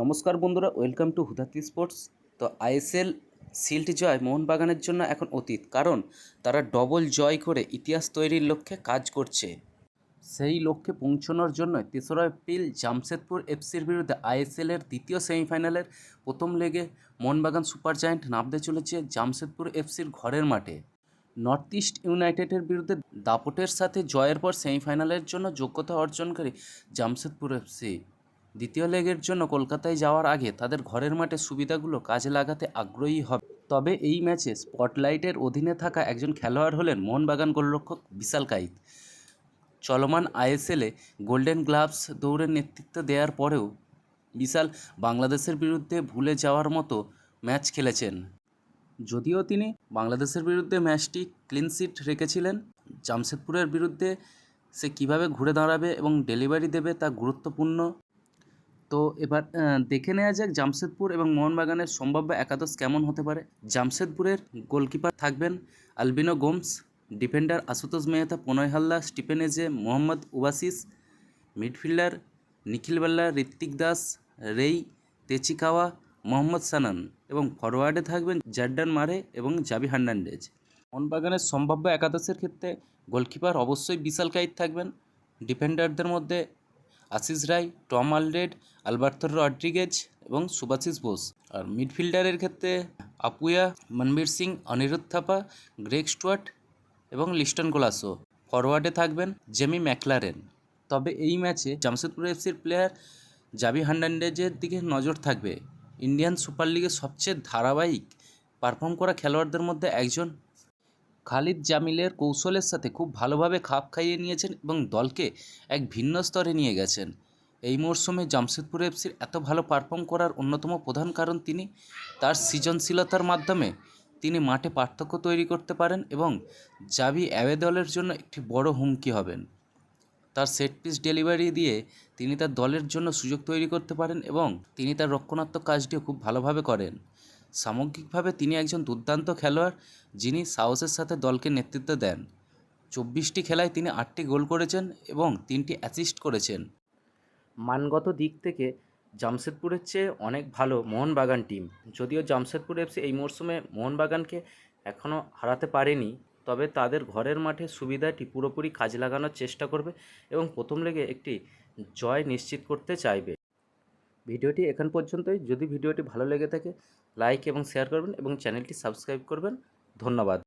নমস্কার বন্ধুরা, welcome to হুদাতি স্পোর্টস। তো আইএসএল শিল্ড জয় মোহনবাগানের জন্য এখন অতীত, কারণ তারা ডবল জয় করে ইতিহাস তৈরির লক্ষ্যে কাজ করছে। সেই লক্ষ্যে পৌঁছানোর জন্য তেসরা এপ্রিল জামশেদপুর এফসির বিরুদ্ধে আইএসএলের দ্বিতীয় সেমিফাইনালের প্রথম লেগে মোহনবাগান সুপার জায়ান্ট নামতে চলেছে জামশেদপুর এফসির ঘরের মাঠে। নর্থ ইস্ট ইউনাইটেডের বিরুদ্ধে দাপটের সাথে জয়ের পর সেমিফাইনালের জন্য যোগ্যতা অর্জনকারী জামশেদপুর এফসি। দ্বিতীয় লেগের জন্য কলকাতায় যাওয়ার আগে তাদের ঘরের মাঠে সুবিধাগুলো কাজে লাগাতে আগ্রহী হবে। তবে এই ম্যাচে স্পটলাইটের অধীনে থাকা একজন খেলোয়াড় হলেন মোহনবাগান গোলরক্ষক বিশাল কাইত। চলমান আইএসএলে গোল্ডেন গ্লাভস দৌড়ের নেতৃত্ব দেওয়ার পরেও বিশাল বাংলাদেশের বিরুদ্ধে ভুলে যাওয়ার মতো ম্যাচ খেলেছেন। যদিও তিনি বাংলাদেশের বিরুদ্ধে ম্যাচটি ক্লিনশিট রেখেছিলেন, জামশেদপুরের বিরুদ্ধে সে কীভাবে ঘুরে দাঁড়াবে এবং ডেলিভারি দেবে তা গুরুত্বপূর্ণ তো এবার দেখে নেওয়া যাক জামশেদপুর এবং মোহনবাগানের সম্ভাব্য একাদশ কেমন হতে পারে। জামশেদপুরের গোলকিপার থাকবেন আলবিনো গোমস, ডিফেন্ডার আশুতোষ মেহতা, প্রণয় হাল্লা Stephen Eze Mohammed Uvais, midfielder Nikhil Barla, Ritwik Das, Rei Tachikawa, Mohammed Sanan এবং ফরওয়ার্ডে থাকবেন জার্ডান মারে এবং জাবি হার্নান্ডেজ। মোহনবাগানের সম্ভাব্য একাদশের ক্ষেত্রে গোলকিপার অবশ্যই বিশাল কাইত থাকবেন। ডিফেন্ডারদের মধ্যে Ashish Rai, Tom Aldred Alberto Rodriguez এবং সুভাশিস বোস। আর মিডফিল্ডারের ক্ষেত্রে আপুয়া, মনবীর সিং, অনিরুদ্ধ থাপা, গ্রেগ স্টুয়ার্ট এবং লিস্টন গোলাসো ফরওয়ার্ডে থাকবেন জেমি ম্যাকলারেন। তবে এই ম্যাচে জামশেদপুর এফসির প্লেয়ার জাবি হার্নান্ডেজের দিকে নজর থাকবে। ইন্ডিয়ান সুপার লিগের সবচেয়ে ধারাবাহিক পারফর্ম করা খেলোয়াড়দের মধ্যে একজন খালিদ জামিলের কৌশলের সাথে খুব ভালোভাবে খাপ খাইয়ে নিয়েছেন এবং দলকে এক ভিন্ন স্তরে নিয়ে গেছেন। এই মরশুমে জামশেদপুর এফসির এত ভালো পারফর্ম করার অন্যতম প্রধান কারণ তিনি তার সৃজনশীলতার মাধ্যমে তিনি মাঠে পার্থক্য তৈরি করতে পারেন এবং জাবি অ্যাওয়ে দলের জন্য একটি বড় হুমকি হবেন। তার সেট পিস ডেলিভারি দিয়ে তিনি তার দলের জন্য সুযোগ তৈরি করতে পারেন এবং তিনি তার রক্ষণাত্মক কাজটিও খুব ভালোভাবে করেন। সামগ্রিকভাবে তিনি একজন দুর্দান্ত খেলোয়াড় যিনি সাহসের সাথে দলকে নেতৃত্ব দেন। চব্বিশটি খেলায় তিনি আটটি গোল করেছেন এবং তিনটি অ্যাসিস্ট করেছেন। মানগত দিক থেকে জামশেদপুরের চেয়ে অনেক ভালো মোহনবাগান টিম। যদিও জামশেদপুর এফসি এই মরশুমে মোহনবাগানকে এখনও হারাতে পারেনি, তবে তাদের ঘরের মাঠে সুবিধাটি পুরোপুরি কাজে লাগানোর চেষ্টা করবে এবং প্রথম লেগে একটি জয় নিশ্চিত করতে চাইবে। ভিডিওটি এখান পর্যন্তই। যদি ভিডিওটি ভালো লেগে থাকে লাইক এবং শেয়ার করবেন এবং চ্যানেলটি সাবস্ক্রাইব করবেন। ধন্যবাদ।